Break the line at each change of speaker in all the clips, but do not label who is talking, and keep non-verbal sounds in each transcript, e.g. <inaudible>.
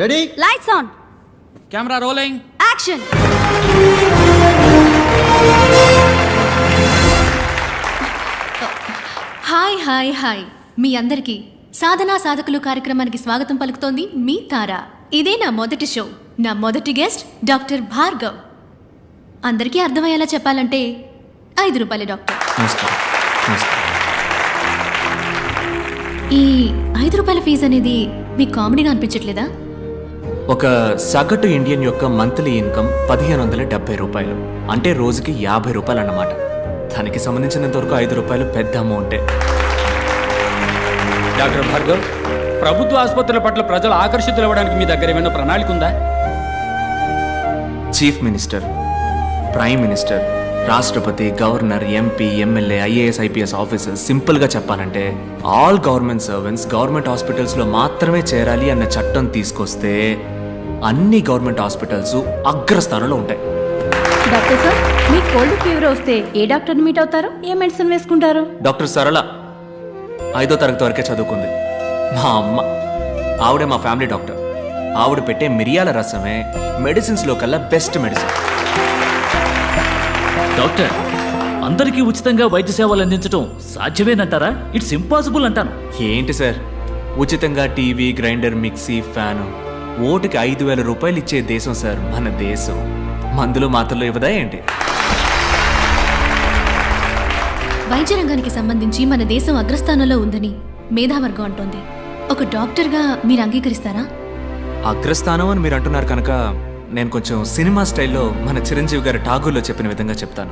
Ready
lights on
camera rolling
action hi hi hi మీ అందరికీ సాధనా సాధకులు కార్యక్రమానికి స్వాగతం పలుకుతోంది మీ తార. ఇదే నా మొదటి షో. నా మొదటి గెస్ట్ డాక్టర్ భార్గవ్. అందరికీ అర్థమయ్యేలా చెప్పాలంటే ఐదు రూపాయల డాక్టర్. ఈ ఐదు రూపాయల ఫీజు అనేది మీకు కామెడీగా అనిపించట్లేదా?
ఒక సగటు ఇండియన్ యొక్క మంత్లీ ఇన్కమ్ పదిహేను వందల డెబ్బై రూపాయలు. అంటే రోజుకి యాభై రూపాయలు అన్నమాట దానికి సంబంధించినంత వరకు ఐదు రూపాయలు పెద్ద అమౌంటే.
డాక్టర్ భార్గవ్ ప్రభుత్వ ఆసుపత్రుల పట్ల ప్రజలు ఆకర్షితులు అవ్వడానికి మీ దగ్గర ఏమైనా ప్రణాళిక ఉందా?
చీఫ్ మినిస్టర్ ప్రైమ్ మినిస్టర్ రాష్ట్రపతి governor MP MLA IAS IPS officers సింపుల్గా చెప్పాలంటే ఆల్ గవర్నమెంట్ సర్వెంట్స్ గవర్నమెంట్ హాస్పిటల్స్లో మాత్రమే చేరాలి అన్న చట్టం తీసుకొస్తే అన్ని గవర్నమెంట్ హాస్పిటల్స్ అగ్రస్థానంలో ఉంటాయి.
డాక్టర్ సార్ మీకు కోల్డ్ ఫీవర్ వస్తే ఏ డాక్టర్ని మీట్ అవుతారు? ఏ మెడిసిన్ వేసుకుంటారు?
డాక్టర్ సరళ ఐదో తరగతి వరకే చదువుకుంది. మా అమ్మ ఆవిడే మా ఫ్యామిలీ డాక్టర్. ఆవిడ పెట్టే మిరియాల రసమే మెడిసిన్స్లో కల్లా బెస్ట్ మెడిసిన్.
డాక్టర్ అందరికీ ఉచితంగా వైద్య సేవలు అందించడం సాధ్యమేనంటారా? ఇట్స్ ఇంపాసిబుల్ అంటాను.
ఏంటి సార్? ఉచితంగా టీవీ గ్రైండర్ మిక్సీ ఫ్యాను. ఓటుకి ఐదు వేల రూపాయలు ఇచ్చే దేశం సార్ మన దేశం. మందులు మాత్రలు ఇవ్వదా ఏంటి?
వైద్య రంగానికి సంబంధించి మన దేశం అగ్రస్థానంలో ఉందని మేధావర్గం అంటోంది. ఒక డాక్టర్గా మీరు అంగీకరిస్తారా?
అగ్రస్థానం అని మీరు అంటున్నారు కనుక నేను కొంచెం సినిమా స్టైల్లో మన చిరంజీవి గారి ఠాగూర్లో చెప్పిన విధంగా చెప్తాను.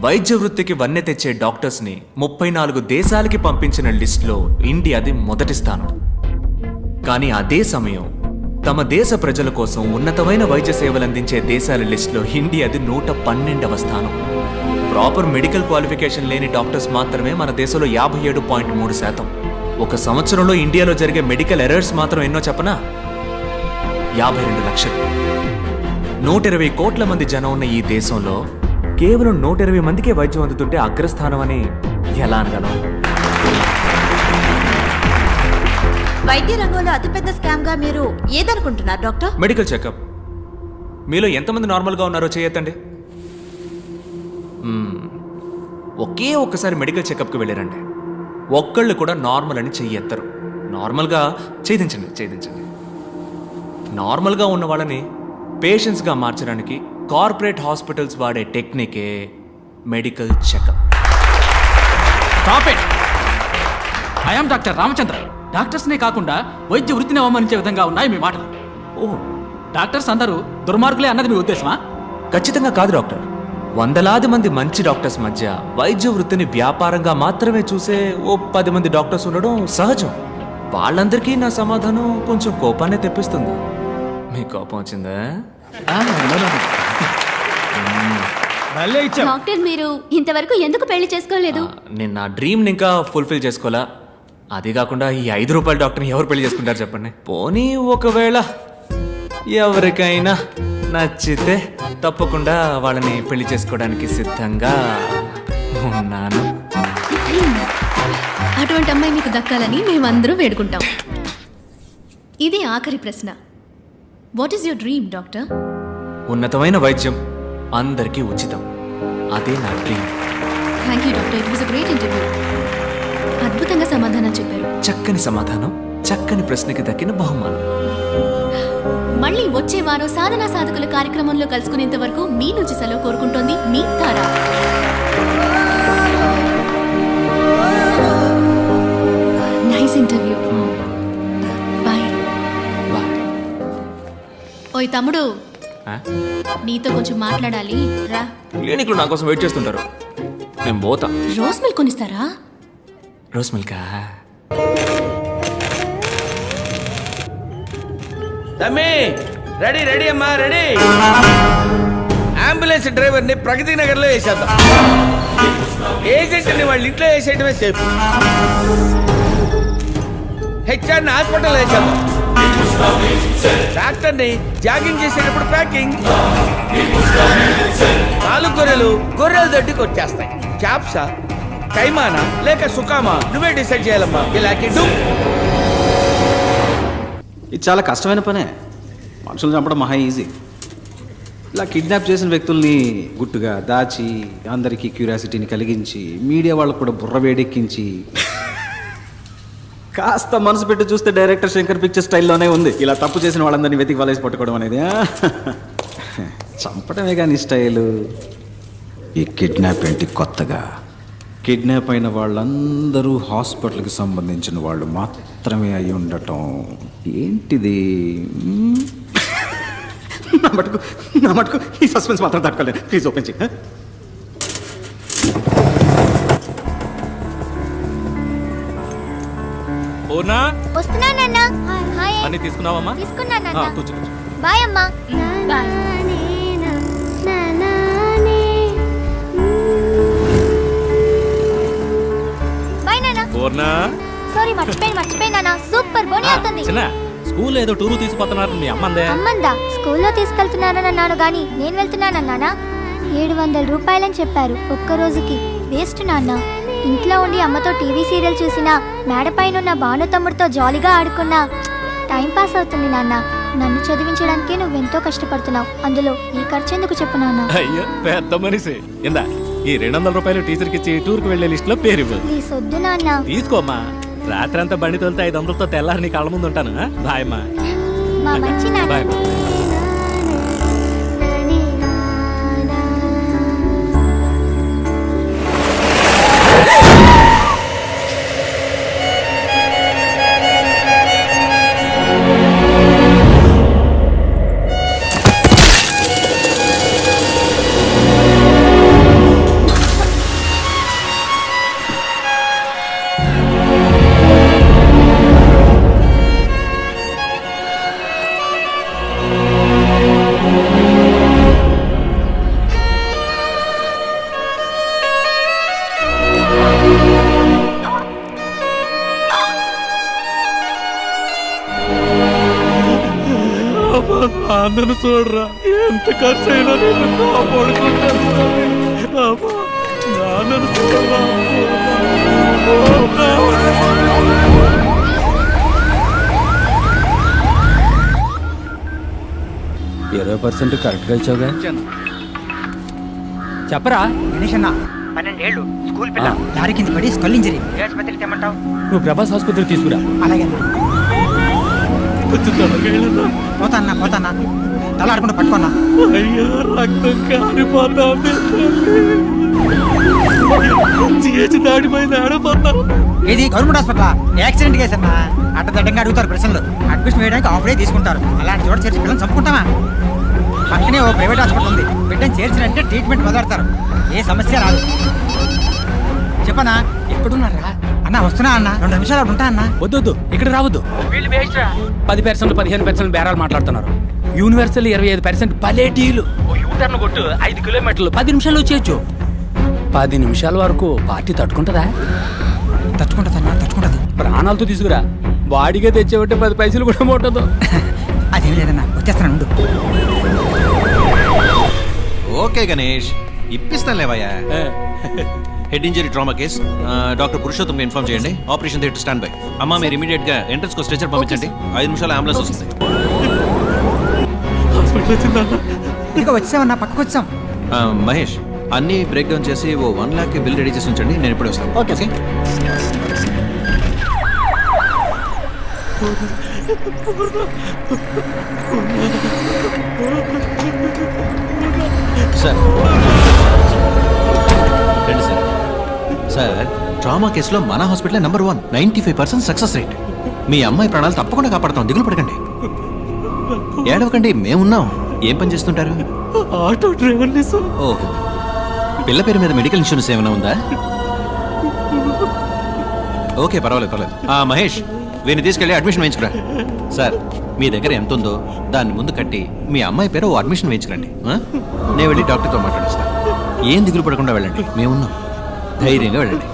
వైద్య వృత్తికి వన్నె తెచ్చే డాక్టర్స్ని ముప్పై నాలుగు దేశాలకి పంపించిన లిస్టులో ఇండియాది మొదటి స్థానం. కానీ అదే సమయం తమ దేశ ప్రజల కోసం ఉన్నతమైన వైద్య సేవలు అందించే దేశాల లిస్టులో ఇండియాది నూట పన్నెండవ స్థానం. ప్రాపర్ మెడికల్ క్వాలిఫికేషన్ లేని డాక్టర్స్ మాత్రమే మన దేశంలో యాభై ఏడు పాయింట్ మూడు శాతం. ఒక సంవత్సరంలో ఇండియాలో జరిగే మెడికల్ ఎర్రర్స్ మాత్రం ఎన్నో చెప్పనా? యాభై రెండు లక్షలు. నూట ఇరవై కోట్ల మంది జనం ఉన్న ఈ దేశంలో కేవలం నూట ఇరవై మందికే వైద్యం అందుతుంటే అగ్రస్థానం అని ఎలా అనగలం?
వైద్య రంగంలో అతిపెద్ద స్కామ్గా మీరు ఏదనుకుంటున్నారు డాక్టర్?
Medical checkup. మీలో ఎంతమంది నార్మల్గా ఉన్నారో చేయొద్దండి. ఒకే ఒక్కసారి మెడికల్ చెకప్కి వెళ్ళారండి. ఒక్కళ్ళు కూడా నార్మల్ అని చెయ్యెత్తరు నార్మల్గా ఛేదించండి ఛేదించండి. నార్మల్గా ఉన్న వాళ్ళని పేషెంట్స్గా మార్చడానికి కార్పొరేట్ హాస్పిటల్స్ వాడే టెక్నికే medical checkup.
Stop it I'm doctor Ramachandra డాక్టర్స్నే కాకుండా వైద్య వృత్తిని అవమానించే విధంగా ఉన్నాయి మీ మాటలు.
ఓ
డాక్టర్స్ అందరూ దుర్మార్గులే అన్నది మీ ఉద్దేశమా?
ఖచ్చితంగా కాదు డాక్టర్. వందలాది మంది మంచి డాక్టర్స్ మధ్య వైద్య వృత్తిని వ్యాపారంగా మాత్రమే చూసే ఓ పది మంది డాక్టర్స్ ఉండడం సహజం. వాళ్ళందరికీ నా సమాధానం కొంచెం కోపాన్ని తెప్పిస్తుంది. మీ కోపం వచ్చిందా?
డాక్టర్ మీరు ఇంతవరకు ఎందుకు పెళ్ళి చేసుకోలేదు?
నేను నా డ్రీమ్ని ఇంకా ఫుల్ఫిల్ చేసుకోవాలా అది కాకుండా ఈ ఐదు రూపాయల డాక్టర్ని ఎవరు పెళ్ళి చేసుకుంటారు చెప్పండి? పోనీ ఒకవేళ ఎవరికైనా నచ్చితే తప్పకుండా వాళ్ళని పెళ్ళి చేసుకోవడానికి సిద్ధంగా ఉన్నాను.
అటువంటి అమ్మాయి మీకు దక్కాలని మేమందరూ వేడుకుంటాం. ఇది ఆఖరి ప్రశ్న. What is your dream doctor
ఉన్నతమైన వైద్యం అందరికీ ఉచితం. అదే నా dream
thank you doctor it was a great interview అద్భుతంగా సమాధానం చెప్పారు.
చక్కని సమాధానం చక్కని ప్రశ్నకి దక్కిన బహుమానం.
మళ్ళీ వచ్చే వారం సాధనా సాధకుల కార్యక్రమంలో కలుసుకునేంత వరకు మీ నుంచి సెలవు కోరుకుంటోంది మీ తారా. నైస్ ఇంటర్వ్యూ బాయ్ ఓయ్ తమ్ముడు? నీతో కొంచెం మాట్లాడాలి రా.
క్లినిక్లో నా కోసం వెయిట్ చేస్తుంటారు. నేను పోతా.
రోజ్ మిల్క్ కొనిస్తారా?
రోస్ మిల్కా
తమ్మి రెడీ రెడీ అమ్మా రెడీ. అంబులెన్స్ డ్రైవర్ని ప్రగతి నగర్లో వేసేద్దాం. ఏజెంట్ని వాళ్ళ ఇంట్లో వేసేయటమే సేఫ్ హెచ్ఆర్ని హాస్పిటల్ వేసేద్దాం. డాక్టర్ని జాగింగ్ చేసేటప్పుడు ప్యాకింగ్ నాలుగు గొర్రెలు గొర్రెల దొడ్డికి వచ్చేస్తాయి. క్యాప్సా కైమానా? లేక సుకామా? నువ్వే డిసైడ్ చేయాలమ్మా. ఇలా
ఇది చాలా కష్టమైన పనే. మనుషులు చంపడం మహా ఈజీ ఇలా కిడ్నాప్ చేసిన వ్యక్తుల్ని గుట్టుగా దాచి అందరికీ క్యూరియాసిటీని కలిగించి మీడియా వాళ్ళకు కూడా బుర్ర వేడెక్కించి కాస్త మనసు పెట్టి చూస్తే డైరెక్టర్ శంకర్ పిక్చర్ స్టైల్లోనే ఉంది. ఇలా తప్పు చేసిన వాళ్ళందరినీ వెతికి వలేసి పట్టుకోవడం అనేది? చంపడమే కానీ స్టైలు ఈ కిడ్నాప్ ఏంటి కొత్తగా? కిడ్నాప్ అయిన వాళ్ళందరూ హాస్పిటల్కి సంబంధించిన వాళ్ళు మాత్రమే అయి ఉండటం. ఏంటిది? నా మటుకు నా మటుకు ఈ సస్పెన్స్ మాత్రం తట్టుకోలేదు. ప్లీజ్ ఓపెన్ చేయి?
పూర్ణా?
వస్తున్నానన్నా. హాయ్
అన్ని తీసుకున్నావమ్మా?
తీసుకున్నానన్నా.
కూర్చో కూర్చో.
బాయ్ అమ్మా. బాయ్.
పూర్ణా
సారీ మర్చిపోయి మర్చిపోయినా సూపర్ బోని అవుతుంది
చిన్న స్కూల్ ఏదో టూరు తీసుకుపోతున్నారు మీ అమ్మందే.
అమ్మందా? స్కూల్లో తీసుకెళ్తున్నానని అన్నాను గాని నేను వెళ్తున్నానన్నానా ఏడు వందల రూపాయలని చెప్పారు ఒక్క రోజుకి. వేస్ట్ నాన్న. ఇంట్లో ఉండి అమ్మతో టీవీ సీరియల్ చూసినా మేడపైన ఉన్న భాను తమ్ముడితో జాలీగా ఆడుకున్నా టైం పాస్ అవుతుంది నాన్న. నన్ను చదివించడానికే నువ్వెంతో కష్టపడుతున్నావు. అందులో ఈ ఖర్చు ఎందుకు చెప్పు నాన్న?
అయ్యో పెద్ద మనిషి. ఇందా ఈ రెండు వందల రూపాయలు టీచర్కి ఇచ్చి టూర్కి వెళ్ళే లిస్ట్లో పేరు ఇవ్వు
ప్లీజ్ వద్దు నాన్న.
తీసుకోమ్మా. రాత్రి అంతా బండి తోలితే ఐదు వందలతో తెల్లారి నీ కళ్ళ ముందు ఉంటాను? బాయ్ అమ్మా.
మా మంచి నాన్న.
బాయ్ నన్ను చూడరా. ఎంత ఖర్చు అయినా నేను కాపాడుకుంటాను. నాన్నను చూడరా.
ఇరవై పర్సెంట్ కరెక్ట్గా ఇచ్చావుగా?
చెప్పరా?
గణేష్ అన్న. పన్నెండేళ్ళు స్కూల్ పిల్ల. లారీ కింద పడి స్కల్ ఇంజరీ. ఏ ఆసుపత్రికి తెమ్మంటావు?
నువ్వు ప్రభాస్ ఆసుపత్రికి తీసుకురా.
అలాగే అన్న.
కొంచెం త్వరగా వెళ్ళరా.
పోతా అన్న పోతా అన్న. తల ఆడుకుంటూ పట్టుకున్నా.
అయ్యో రక్తం కారిపోతా ఉంది చేసి దాడిపోయింది ఆడపోతాను
ఇది గవర్నమెంట్ హాస్పిటల్? యాక్సిడెంట్ కేసు అన్న? అడ్డదడ్డంగా అడుగుతారు ప్రశ్నలు. అడ్మిషన్ వేయడానికి ఆఫ్ డే తీసుకుంటారు. అలాంటి చోట చేర్చి పిల్లలు చంపుకుంటామా? పక్కనే ఓ ప్రైవేట్ హాస్పిటల్ ఉంది. బిడ్డను చేర్చినంటే ట్రీట్మెంట్ మొదలెడతారు ఏ సమస్య రాదు. చెప్పనా? ఎక్కడున్నారా? అన్న వస్తున్నా అన్న. రెండు నిమిషాలు అక్కడ ఉంటా అన్న.
వద్దొద్దు ఇక్కడ రావద్దు. పది పర్సెంట్ పదిహేను పర్సెంట్ బేరాలు మాట్లాడుతున్నారు. యూనివర్సల్ ఇరవై ఐదు పర్సెంట్ పలేటీలు యూటర్న్ కొట్టు ఐదు కిలోమీటర్లు పది నిమిషాలు వచ్చేయచ్చు పది నిమిషాల వరకు పార్టీ తట్టుకుంటుందా?
తట్టుకుంటుంది అన్న తట్టుకుంటుంది.
ప్రాణాలతో తీసుకురా. బాడీగా తెచ్చేవంటే పది పైసలు కూడా ముట్టదు <laughs>
అదేం లేదన్న వచ్చేస్తాను ఉండు.
ఓకే గణేష్ ఇప్పిస్తాను లేవయ్యా. Head injury trauma case doctor Purushottam inform చేయండి. ఆపరేషన్ థియేటర్ స్టాండ్ బై అమ్మ మీరు ఇమీడియట్గా ఎంట్రన్స్కు స్ట్రెచర్ పంపించండి. ఐదు నిమిషాలు అంబులెన్స్ వస్తుంది.
హాస్పిటల్
ఇదిగో వచ్చామన్న పక్కకు వచ్చాం
మహేష్ అన్ని బ్రేక్ డౌన్ చేసి ఓ వన్ లాక్ బిల్ రెడీ చేసి ఉంచండి నేను ఇప్పుడే వస్తాను. ఓకే సార్ రండి సార్ సార్ ట్రామా కేసులో మన hospital number one ninety five percent success rate మీ అమ్మాయి ప్రాణాలు తప్పకుండా కాపాడతాం దిగులు పడకండి. ఏడవకండి మేమున్నాం. ఏం పని చేస్తుంటారు?
ఆటో డ్రైవర్ని సార్.
ఓహో. పిల్ల పేరు మీద మెడికల్ ఇన్సూరెన్స్ ఏమైనా ఉందా? ఓకే పర్వాలేదు పర్వాలేదు. ఆ మహేష్ వీరిని తీసుకెళ్ళి అడ్మిషన్ వేయించుకురా. సార్ మీ దగ్గర ఎంత ఉందో దాన్ని ముందు కట్టి మీ అమ్మాయి పేరు ఓ అడ్మిషన్ వేయించుకురండి. ఆ? నేను వెళ్ళి డాక్టర్తో మాట్లాడేస్తాను ఏం దిగులు పడకుండా వెళ్ళండి. మేమున్నాం. ధైర్యంగా వెళ్ళండి.